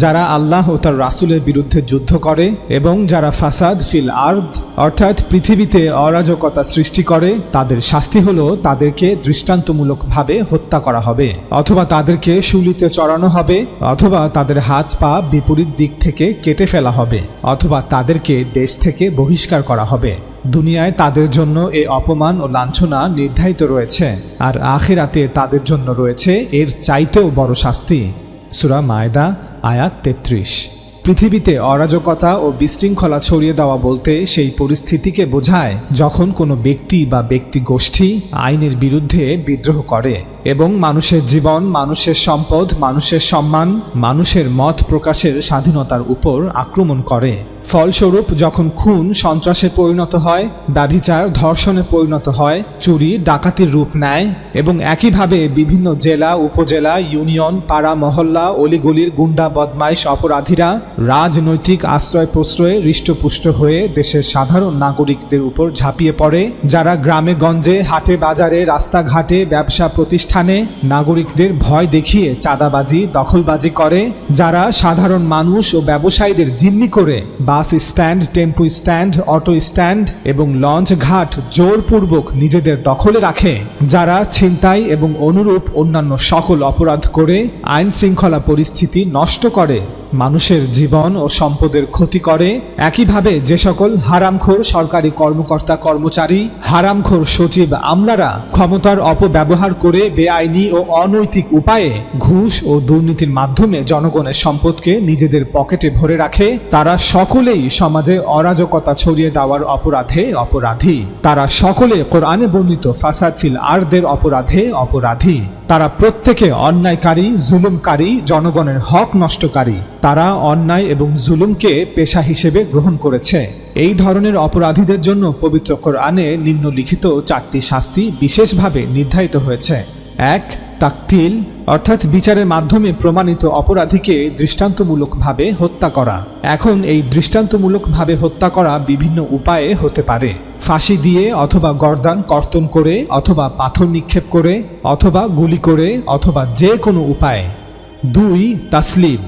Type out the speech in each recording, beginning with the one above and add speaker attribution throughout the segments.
Speaker 1: যারা আল্লাহ ও তার রাসূলের বিরুদ্ধে যুদ্ধ করে এবং যারা ফাসাদ ফিল আর্দ, অর্থাৎ পৃথিবীতে অরাজকতা সৃষ্টি করে, তাদের শাস্তি হলো তাদেরকে দৃষ্টান্তমূলকভাবে হত্যা করা হবে, অথবা তাদেরকে শুলিতে চড়ানো হবে, অথবা তাদের হাত পা বিপরীত দিক থেকে কেটে ফেলা হবে, অথবা তাদেরকে দেশ থেকে বহিষ্কার করা হবে। দুনিয়ায় তাদের জন্য এ অপমান ও লাঞ্ছনা নির্ধারিত রয়েছে, আর আখেরাতে তাদের জন্য রয়েছে এর চাইতেও বড় শাস্তি। সুরা মায়দা আয়াত তেত্রিশ। পৃথিবীতে অরাজকতা ও বিশৃঙ্খলা ছড়িয়ে দেওয়া বলতে সেই পরিস্থিতিকে বোঝায় যখন কোনো ব্যক্তি বা ব্যক্তি গোষ্ঠী আইনের বিরুদ্ধে বিদ্রোহ করে এবং মানুষের জীবন, মানুষের সম্পদ, মানুষের সম্মান, মানুষের মত প্রকাশের স্বাধীনতার উপর আক্রমণ করে। ফলস্বরূপ, যখন খুন সন্ত্রাসে পরিণত হয়, ব্যভিচার ধর্ষণে পরিণত হয়, চুরি, ডাকাতির রূপ নেয় এবং একইভাবে বিভিন্ন জেলা, উপজেলা, ইউনিয়ন, পাড়া, মহল্লা, অলিগলির গুন্ডা, বদমাইশ অপরাধীরা রাজনৈতিক আশ্রয় প্রশ্রয়ে হৃষ্টপুষ্ট হয়ে দেশের সাধারণ নাগরিকদের উপর ঝাঁপিয়ে পড়ে, যারা গ্রামে গঞ্জে, হাটে বাজারে, রাস্তাঘাটে, ব্যবসা প্রতিষ্ঠানে নাগরিকদের ভয় দেখিয়ে চাঁদাবাজি, দখলবাজি করে, যারা সাধারণ মানুষ ও ব্যবসায়ীদের জিম্মি করে bus stand, tempo stand, auto stand এবং লঞ্চ ঘাট জোরপূর্বক নিজেদের দখলে রাখে, যারা ছিনতাই এবং অনুরূপ অন্যান্য সকল অপরাধ করে আইন শৃঙ্খলা পরিস্থিতি নষ্ট করে। মানুষের জীবন ও সম্পদের ক্ষতি করে। একইভাবে যে সকল হারামখোর সরকারি কর্মকর্তা কর্মচারী, হারামখোর সচিব আমলারা ক্ষমতার অপব্যবহার করে বেআইনি ও অনৈতিক উপায়ে ঘুষ ও দুর্নীতির মাধ্যমে জনগণের সম্পদকে নিজেদের পকেটে ভরে রাখে, তারা সকলেই সমাজে অরাজকতা ছড়িয়ে দেওয়ার অপরাধে অপরাধী। তারা সকলে কোরআনে বর্ণিত ফাসাদ ফিল আরদের অপরাধে অপরাধী। তারা প্রত্যেকে অন্যায়কারী, জুলুমকারী, জনগণের হক নষ্টকারী। তারা অন্যায় এবং জুলুমকে পেশা হিসেবে গ্রহণ করেছে। এই ধরনের অপরাধীদের জন্য পবিত্র কোরআনে নিম্নলিখিত চারটি শাস্তি বিশেষভাবে নির্ধারিত হয়েছে। এক তাকতিল অর্থাৎ বিচারের মাধ্যমে প্রমাণিত অপরাধীকে দৃষ্টান্তমূলকভাবে হত্যা করা। এখন এই দৃষ্টান্তমূলকভাবে হত্যা করা বিভিন্ন উপায়ে হতে পারে। ফাঁসি দিয়ে অথবা গর্দান, কর্তন করে, অথবা পাথর নিক্ষেপ করে, অথবা গুলি করে, অথবা যে কোনো উপায়ে। দুই, তাসলিম,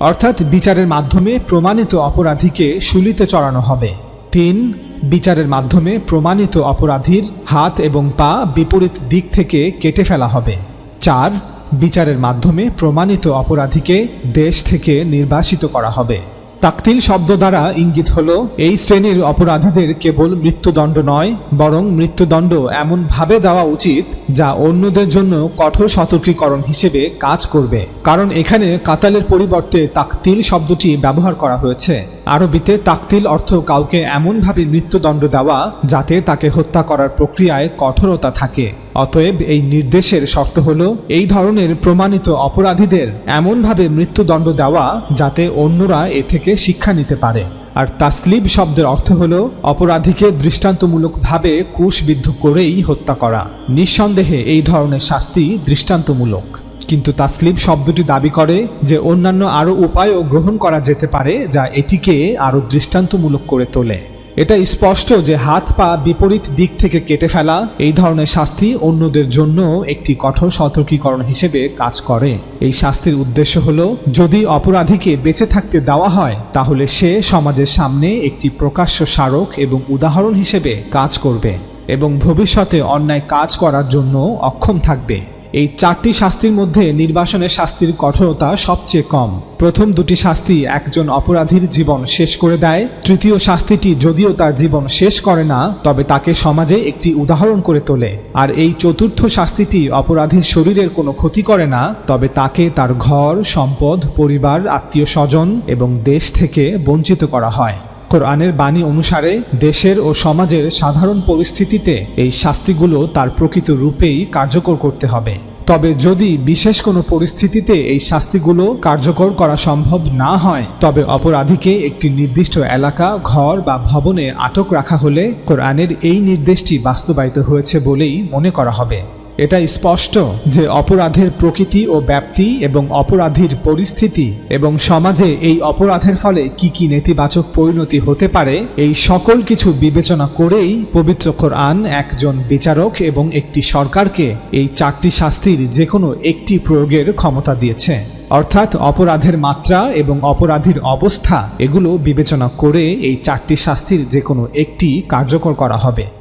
Speaker 1: অর্থাৎ বিচারের মাধ্যমে প্রমাণিত অপরাধীকে শুলিতে চড়ানো হবে। তিন, বিচারের মাধ্যমে প্রমাণিত অপরাধীর হাত এবং পা বিপরীত দিক থেকে কেটে ফেলা হবে। চার বিচারের মাধ্যমে প্রমাণিত অপরাধীকে দেশ থেকে নির্বাসিত করা হবে। তাকতিল শব্দ দ্বারা ইঙ্গিত হল, এই শ্রেণির অপরাধীদের কেবল মৃত্যুদণ্ড নয়, বরং মৃত্যুদণ্ড এমনভাবে দেওয়া উচিত যা অন্যদের জন্য কঠোর সতর্কীকরণ হিসেবে কাজ করবে। কারণ এখানে কাতালের পরিবর্তে তাকতিল শব্দটি ব্যবহার করা হয়েছে। আরবিতে তাকতিল অর্থ কাউকে এমনভাবে মৃত্যুদণ্ড দেওয়া যাতে তাকে হত্যা করার প্রক্রিয়ায় কঠোরতা থাকে। অতএব এই নির্দেশের শর্ত হল, এই ধরনের প্রমাণিত অপরাধীদের এমনভাবে মৃত্যুদণ্ড দেওয়া যাতে অন্যরা এ থেকে শিক্ষা নিতে পারে। আর তাসলিব শব্দের অর্থ হল, অপরাধীকে দৃষ্টান্তমূলকভাবে ক্রুশবিদ্ধ করেই হত্যা করা। নিঃসন্দেহে এই ধরনের শাস্তি দৃষ্টান্তমূলক। কিন্তু তাসলিব শব্দটি দাবি করে যে অন্যান্য আরও উপায়ও গ্রহণ করা যেতে পারে যা এটিকে আরও দৃষ্টান্তমূলক করে তোলে। এটা স্পষ্ট যে হাত পা বিপরীত দিক থেকে কেটে ফেলা, এই ধরনের শাস্তি অন্যদের জন্য একটি কঠোর সতর্কীকরণ হিসেবে কাজ করে। এই শাস্তির উদ্দেশ্য হল, যদি অপরাধীকে বেঁচে থাকতে দেওয়া হয়, তাহলে সে সমাজের সামনে একটি প্রকাশ্য স্মারক এবং উদাহরণ হিসেবে কাজ করবে এবং ভবিষ্যতে অন্যায় কাজ করার জন্য অক্ষম থাকবে। এই চারটি শাস্তির মধ্যে নির্বাসনের শাস্তির কঠোরতা সবচেয়ে কম। প্রথম দুটি শাস্তি একজন অপরাধীর জীবন শেষ করে দেয়, তৃতীয় শাস্তিটি যদিও তার জীবন শেষ করে না, তবে তাকে সমাজে একটি উদাহরণ করে তোলে। আর এই চতুর্থ শাস্তিটি অপরাধীর শরীরের কোনো ক্ষতি করে না, তবে তাকে তার ঘর, সম্পদ, পরিবার আত্মীয় স্বজন এবং দেশ থেকে বঞ্চিত করা হয়। কোরআনের বাণী অনুসারে দেশের ও সমাজের সাধারণ পরিস্থিতিতে এই শাস্তিগুলো তার প্রকৃত রূপেই কার্যকর করতে হবে। তবে যদি বিশেষ কোনো পরিস্থিতিতে এই শাস্তিগুলো কার্যকর করা সম্ভব না হয়, তবে অপরাধীকে একটি নির্দিষ্ট এলাকা, ঘর বা ভবনে আটক রাখা হলে কোরআনের এই নির্দেশটি বাস্তবায়িত হয়েছে বলেই মনে করা হবে। এটা স্পষ্ট যে অপরাধের প্রকৃতি ও ব্যাপ্তি এবং অপরাধীর পরিস্থিতি এবং সমাজে এই অপরাধের ফলে কি কি নেতিবাচক পরিণতি হতে পারে, এই সকল কিছু বিবেচনা করেই পবিত্র কোরআন একজন বিচারক এবং একটি সরকারকে এই চারটি শাস্তির যে কোনো একটি প্রয়োগের ক্ষমতা দিয়েছে। অর্থাৎ অপরাধের মাত্রা এবং অপরাধীর অবস্থা, এগুলো বিবেচনা করে এই চারটি শাস্তির যে কোনো একটি কার্যকর করা হবে।